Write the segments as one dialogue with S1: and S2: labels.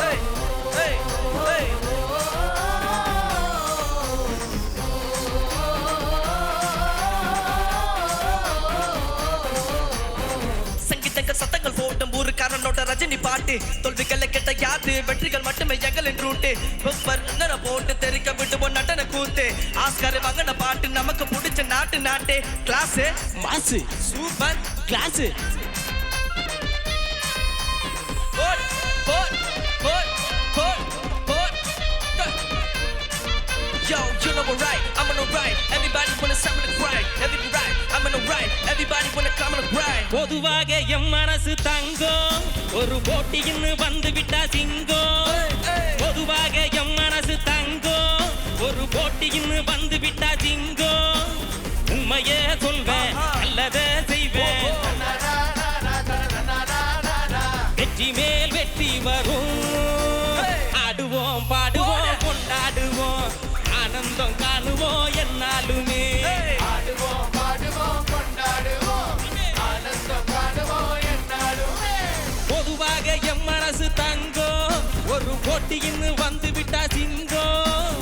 S1: Hey. சங்கீதங்கள் சத்தங்கள் போட்டும் ஊருக்காரனோட ரஜினி பாட்டு. தோல்விகளை கெட்ட யாது வெற்றிகள் மட்டுமே எங்களின் ரூட்டு போட்டு தெரிக்க விடுவோம் நடன கூத்து. ஆஸ்கார் வாங்கின பாட்டு நமக்கு பிடிச்ச நாட்டு நாட்டு. Class
S2: mass
S1: super
S2: class
S1: you know what right, I'm on the right Everybody wanna sound the grind Every right, I'm on the right Everybody wanna come on the grind
S2: பொதுவாக எம் மனசு தங்கம் ஒரு போட்டின்னு வந்து விட்டா சிங்கம் பொதுவாக எம் மனசு தங்கம் ஒரு போட்டின்னு வந்து விட்டா சிங்கம் உண்மையே சொல்வேன் நல்லதே செய்வேன் வெற்றி மேல் வெற்றி வரும் காணுவோம் என்னாலுமே.
S3: ஆடுவோம் பாடுவோம் கொண்டாடுவோம் ஆனந்தம் காணுவோம் என்னாலுமே.
S2: பொதுவாக எம் மனசு தங்கம் ஒரு போட்டின்னு வந்து விட்டா சிங்கம்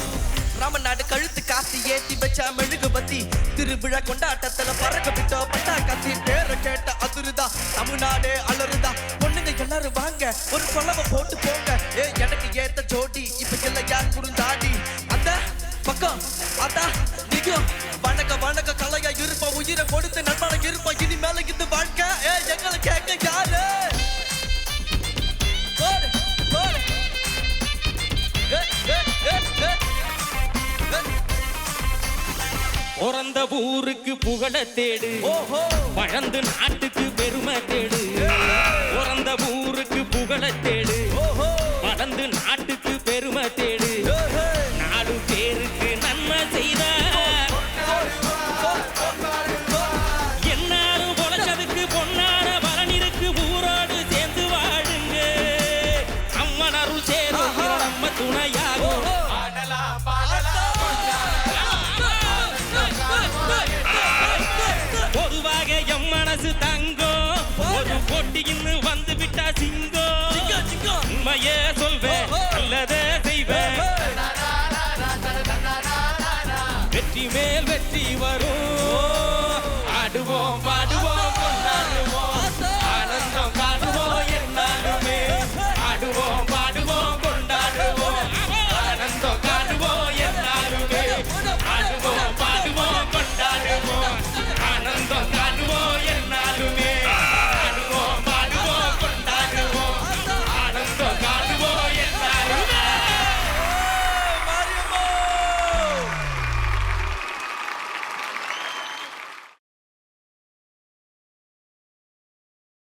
S1: ராமநாடு கழுத்து காத்து ஏத்தி வச்ச மெழுகு பத்தி. திருவிழா கொண்டாட்டத்துல பறக்க விட்டோ பட்டா கத்தி. பேர கேட்ட அதிருதா தமிழ்நாடு அலறுதா பொண்ணுங்க எல்லாரும் வாங்க ஒரு கொலவை போட்டு போங்க. ஏ எனக்கு ஏத்த ஜோடி இப்ப இல்ல யார் குறுந்தாடி? பக்கம் அதா நிக்கும் வணக்க வணக்க கலையா இருப்போம் உயிரை கொடுத்து நண்பனை இருப்போம் இனி மேல இந்த வாழ்க்கை ஏ எங்களை கேட்க யாரு.
S2: பிறந்த ஊருக்கு புகழ தேடு.
S1: ஓஹோ.
S2: வளர்ந்து நாட்டுக்கு பெருமை தேடு. அருள் சேரும் நம்ம துணையாகும் பொதுவாக எம் மனசு தங்கம் ஒரு போட்டின்னு வந்து விட்டா
S1: சிங்கம்.
S2: உண்மையே சொல்வேன் நல்லதே செய்வேன். வெற்றி மேல் வெற்றி வரும். ஆடுவோம் பாடுவோம்.